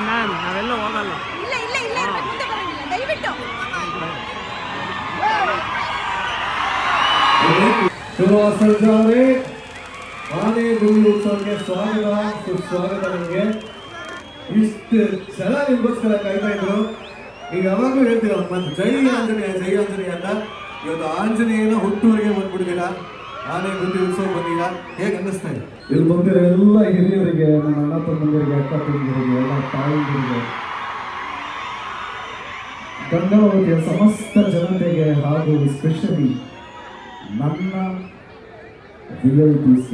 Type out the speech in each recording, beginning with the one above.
Ma'am ನಾವೆಲ್ಲೂ ಹೋಗಲ್ಲ ಇಲ್ಲ ಇಲ್ಲ ಇಲ್ಲ ಇರ್ಬೇಕು, ಮುಂದೆ ಬರಂಗಿಲ್ಲ ದಯವಿಟ್ಟು ಶ್ರೀನಿವಾಸ ಅವರೇ ಆನೆ ಗುಂಡು ಉತ್ಸವಕ್ಕೆ ಸ್ವಾಗತ ಸುಸ್ವಾಗತ ನಿಮಗೆ ಇಷ್ಟು ಜನ ನಿಮ್ಗೋಸ್ಕರ ಕಾಯ್ತಾ ಇದ್ರು ಈಗ ಯಾವಾಗಲೂ ಹೇಳ್ತೀರ ಮತ್ತೆ ಜೈ ಆಂಜನೇಯ ಜೈ ಆಂಜನೇಯ ಅಂತ ಇವತ್ತು ಆಂಜನೇಯನ ಹುಟ್ಟೂರಿಗೆ ಬಂದ್ಬಿಡ್ತೀರಾ ಆನೆ ಗುಂಡಿ ಉತ್ಸವ ಹೇಗೆ ಅನ್ನಿಸ್ತಾ ಇದೆ? ಇಲ್ಲಿ ಬಂದಿರೋ ಎಲ್ಲ ಹಿರಿಯರಿಗೆ, ನನ್ನ ಅಣ್ಣ ತಮ್ಮಂದಿರಿಗೆ, ಅಕ್ಕ ತಂದಿರಿಗೆ ಎಲ್ಲ ತಾಯಿಯರಿಗೆ ಗಂಗಾವತಿಯ ಸಮಸ್ತ ಜನತೆಗೆ ಹಾಗೂ ಸ್ಪೆಷಲಿ ನನ್ನ ರಿಯಲ್ ಪೀಸ್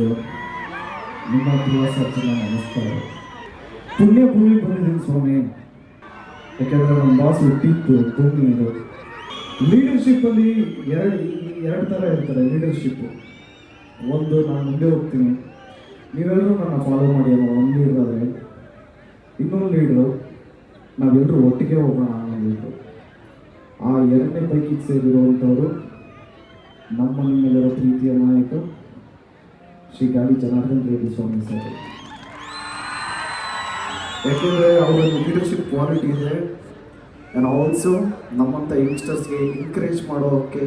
ನಿಮ್ಮ ಗೃಹ ಸಚಿನ ನಮಸ್ಕಾರ. ಪುಣ್ಯ ಭೂಮಿ ಬಂದಿದ್ದೀನಿ ಸ್ವಾಮಿ. ಯಾಕೆಂದ್ರೆ ನಮ್ಮ ಬಾಸ್ ಹುಟ್ಟಿತ್ತು ಭೂಮಿ ಇದು. ಲೀಡರ್ಶಿಪ್ ಅಲ್ಲಿ ಎರಡು ಎರಡು ಥರ ಇರ್ತಾರೆ ಲೀಡರ್ಶಿಪ್ ಒಂದು ನಾನು ಮುಂದೆ ಹೋಗ್ತೀನಿ. ನೀವೆಲ್ಲರೂ ನನ್ನ ಫಾಲೋ ಮಾಡಿ ಅನ್ನೋ ಒಂದು ಲೀಡರ್ ಆದರೆ, ಇನ್ನೊಂದು ಲೀಡ್ರು ನಾವೆಲ್ಲರೂ ಒಟ್ಟಿಗೆ ಹೋಗೋಣ ಅನ್ನೋ ಲೀಡ್ರು ಆ ಎರಡನೇ ಪೈಕಿ ಸೇರಿರುವಂಥವರು ನಮ್ಮ ನಿಮ್ಮೆಲ್ಲರ ಪ್ರೀತಿಯ ನಾಯಕ ಶ್ರೀ ಗಾಡಿ ಜನಾರ್ದನ್ ರೆಡ್ಡಿ ಸ್ವಾಮಿ ಸರ್. ಯಾಕೆಂದರೆ ಅವರ ಲೀಡರ್ಶಿಪ್ ಕ್ವಾಲಿಟಿ ಇದೆ. ಆ್ಯಂಡ್ ಆಲ್ಸೋ ನಮ್ಮಂಥ ಯಂಗ್ಸ್ಟರ್ಸ್ಗೆ ಎನ್ಕರೇಜ್ ಮಾಡೋಕ್ಕೆ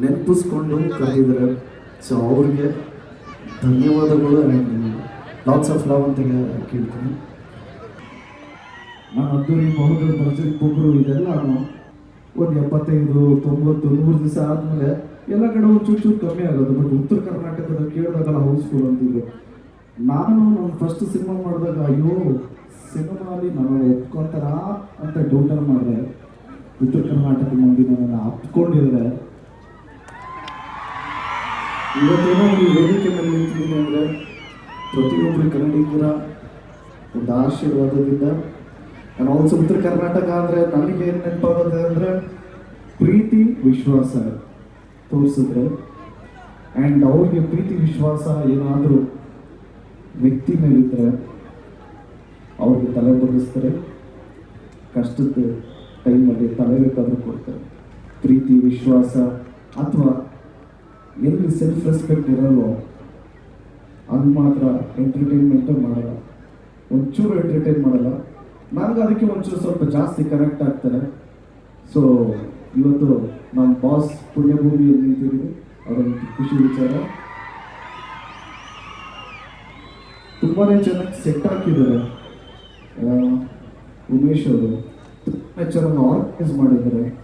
ನೆನಪಿಸ್ಕೊಂಡು ಕರೆದಿದ್ದಾರೆ. ಸೊ ಅವ್ರಿಗೆ ಧನ್ಯವಾದಗಳು ಲಾಟ್ಸ್ ಆಫ್ ಲವ್ ಅಂತ ಕೇಳ್ತೀನಿ. ನಾನು ಅದ್ದೂರಿ ಮಹೋದರ್ ಭರ್ಜರಿ ಬೊಬ್ಬರು ಇದೆಲ್ಲ ಒಂದು ಎಪ್ಪತ್ತೈದು, ತೊಂಬತ್ತು, ನೂರು ದಿವಸ ಆದಮೇಲೆ ಎಲ್ಲ ಕಡೆ ಒಂದು ಚೂರು ಚೂರು ಕಮ್ಮಿ ಆಗೋದು. ಬಟ್ ಉತ್ತರ ಕರ್ನಾಟಕದ ಕೇಳಿದಾಗಲ್ಲ ಹೌಸ್ಫುಲ್ ಅಂತಿದ್ರು ನಾನು ನನ್ನ ಫಸ್ಟ್ ಸಿನಿಮಾ ಮಾಡಿದಾಗ ಅಯ್ಯೋ ಸಿನಿಮಾಲಿ ನಾನು ಒಪ್ಕೊಂತಾರ ಅಂತ ಡೌಟರ್ ಮಾಡಿದೆ. ಉತ್ತರ ಕರ್ನಾಟಕ ಮಂದಿ ನನ್ನನ್ನು ಅಪ್ಕೊಂಡಿದ್ದಾರೆ ಇವತ್ತೇನೋ ಈ ವೇದಿಕೆ ಮೇಲೆ ನಿಂತಿದ್ದೀನಿ ಅಂದರೆ ಪ್ರತಿಯೊಬ್ಬರು ಕನ್ನಡಿಗರ ಒಂದು ಆಶೀರ್ವಾದದಿಂದ. ನಾನು ಆಲ್ಸೋ ಉತ್ತರ ಕರ್ನಾಟಕ ಅಂದರೆ ನನಗೆ ಏನು ನೆನಪಾಗುತ್ತೆ ಅಂದರೆ ಪ್ರೀತಿ, ವಿಶ್ವಾಸ ತೋರಿಸಿದ್ರೆ. ಆ್ಯಂಡ್ ಅವ್ರಿಗೆ ಪ್ರೀತಿ, ವಿಶ್ವಾಸ ಏನಾದರೂ ವ್ಯಕ್ತಿ ಮೇಲಿದ್ದರೆ ಅವ್ರಿಗೆ ತಲೆ ಬಗ್ಗಿಸ್ತಾರೆ. ಕಷ್ಟದ ಟೈಮಲ್ಲಿ ತಲೆ ಬೇಕಾದ್ರೂ ಕೊಡ್ತಾರೆ. ಪ್ರೀತಿ, ವಿಶ್ವಾಸ ಅಥವಾ ಎಲ್ಲಿ ಸೆಲ್ಫ್ ರೆಸ್ಪೆಕ್ಟ್ ಇರಲ್ವೋ, ಅದು ಮಾತ್ರ ಎಂಟರ್ಟೈನ್ಮೆಂಟೇ ಮಾಡಲ್ಲ. ಒಂಚೂರು ಎಂಟರ್ಟೈನ್ ಮಾಡಲ್ಲ. ನನಗೆ ಅದಕ್ಕೆ ಒಂಚೂರು ಸ್ವಲ್ಪ ಜಾಸ್ತಿ ಕನೆಕ್ಟ್ ಆಗ್ತಾರೆ. ಸೊ ಇವತ್ತು ನಮ್ಮ ಬಾಸ್ ಪುಣ್ಯಭೂಮಿಯಲ್ಲಿ ನಿಂತಿದ್ದೀವಿ ಅದೊಂದು ಖುಷಿ ವಿಚಾರ. ತುಂಬಾ ಚೆನ್ನಾಗಿ ಸೆಟ್ ಹಾಕಿದ್ದಾರೆ. ಉಮೇಶ್ ಅವರು. ತುಂಬ ಚೆನ್ನಾಗಿ ಆರ್ಗನೈಸ್ ಮಾಡಿದ್ದಾರೆ.